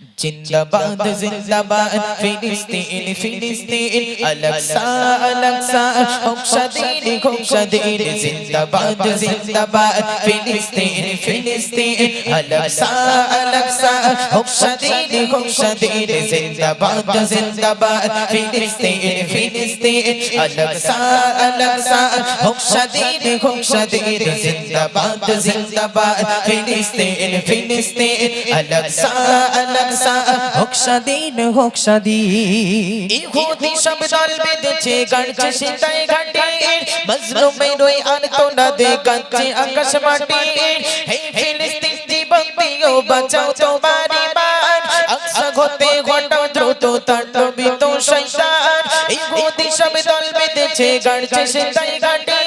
জিন্দাবাদ জিন্দাবাদ ফিলিস্তিন ফিলিস্তিন আলাকসা আলাকসা হোকসাদিন হোকসাদিন জিন্দাবাদ জিন্দাবাদ ফিলিস্তিন ফিলিস্তিন আলাকসা আলাকসা হোকসাদিন হোকসাদিন জিন্দাবাদ জিন্দাবাদ ফিলিস্তিন ফিলিস্তিন আলাকসা আলাকসা হোকসাদিন হোকসাদিন জিন্দাবাদ জিন্দাবাদ ফিলিস্তিন ফিলিস্তিন আলাকসা আলাকসা হোকসাদিন হোকসাদিন ইহুদি সব দল বেঁধেছে গাড়ছে সিতাই ঘাটে মজলুমের ওই আর তোলা দে কাঁচে আকাশ মাটি হে ফিলিস্তিন জীবন দিও বাঁচাও তোমার ইমান আকসা ঘটে ঘটাও দ্রুত তাণ্ডবিত শয়তান ইহুদি সব দল বেঁধেছে গাড়ছে সিতাই ঘাটে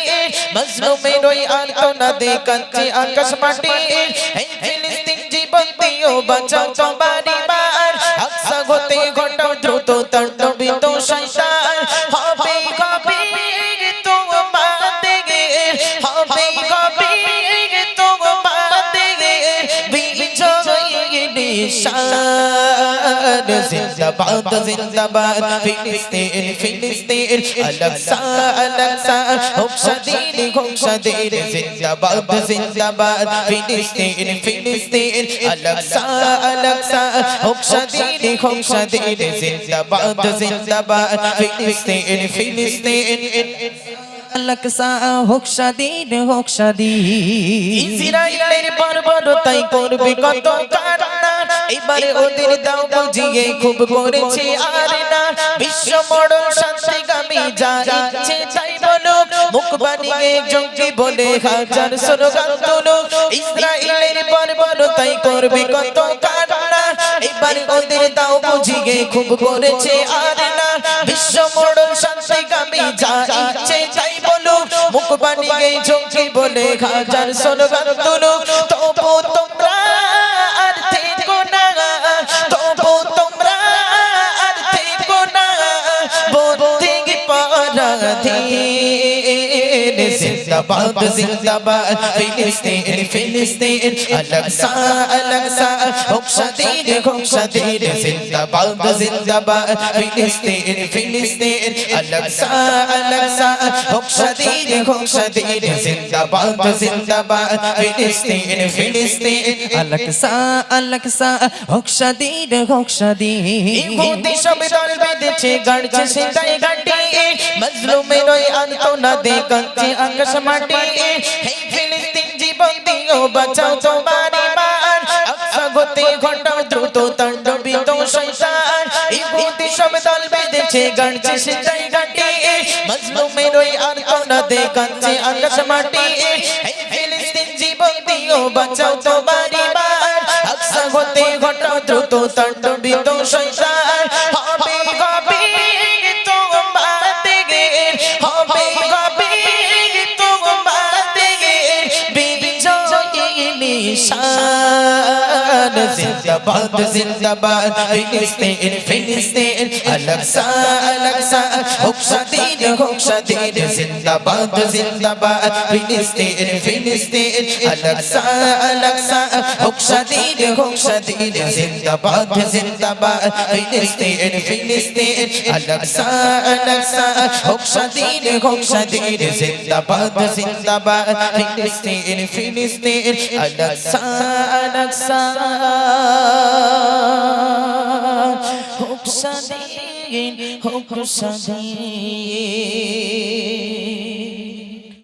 মজলুমের ওই আর তোলা দে কাঁচে আকাশ মাটি হে ফিলিস্তিন দিও বাঁচাও তোমার ইমান হাসা ঘটে ঘটাও দ্রুত তাণ্ডবিত শয়তান। জিন্দাবাদ জিন্দাবাদ ফিলিস্তিন ফিলিস্তিন আলাকসা আলাকসা হোকসাদিন হোকসাদিন জিন্দাবাদ জিন্দাবাদ ফিলিস্তিন ফিলিস্তিন আলাকসা আলাকসা হোকসাদিন হোকসাদিন জিন্দাবাদ জিন্দাবাদ ফিলিস্তিন ফিলিস্তিন আলাকসা হোকসাদিন হোকসাদিন ইসরাইলের বর্বরতাই করবে কত কারণা এবারে ওদের দাও বুঝিয়ে খুব করেছে আর না বিশ্ব বড় শান্তিগামী যা ইচ্ছে তাই বলো মুখ বানিয়ে জঙ্গি বলে হাজার স্লোগান তোলো ইসরাইলের বর্বরতাই করবে কত কারণা এবার ওদের দাও বুঝিয়ে খুব করেছে আর না বিশ্ব বড় শান্তিগামী যা ইচ্ছে তাই বলো মুখ বানিয়ে জঙ্গি বলে হাজার স্লোগান তোলো তবু दी জিন্দাবাদ জিন্দাবাদ ফিলিস্তিন ফিলিস্তিন আলাকসা আলাকসা হোকসাদিন হোকসাদিন জিন্দাবাদ জিন্দাবাদ ফিলিস্তিন ফিলিস্তিন আলাকসা আলাকসা হোকসাদিন হোকসাদিন জিন্দাবাদ জিন্দাবাদ ফিলিস্তিন ফিলিস্তিন আলাকসা আলাকসা হোকসাদিন হোকসাদিন ইহুদি সব দল বেঁধেছে গাড়ছে সিতাই ঘাটি মজলুমের ওই আন্তনা দে কাঁচে আকাশ মাটি, হে ফিলিস্তিন জীবন দিও, বাঁচাও তোমার ইমান আকসা গতে ঘটাও দ্রুত তাণ্ডবিত শয়তান। ইহুদি সব দল বেঁধেছে গাড়ছে সিতাই ঘাটি। মজলুমের ওই আন্তনা দে কাঁচে আকাশ মাটি। হে ফিলিস্তিন জীবন দিও, বাঁচাও তোমার ইমান আকসা ঘটাও দ্রুত তাণ্ডবিত শয়তান। নিশান জিন্দাবাদ জিন্দাবাদ ফিলিস্তিন ফিলিস্তিন আলাকসা আলাকসা হোকসাদিন হোকসাদিন জিন্দাবাদ জিন্দাবাদ ফিলিস্তিন ফিলিস্তিন আলাকসা আলাকসা হোকসাদিন হোকসাদিন জিন্দাবাদ জিন্দাবাদ ফিলিস্তিন ফিলিস্তিন আলাকসা আলাকসা হোকসাদিন হোকসাদিন জিন্দাবাদ জিন্দাবাদ ফিলিস্তিন ফিলিস্তিন হোক সাদিন হোক সাদিন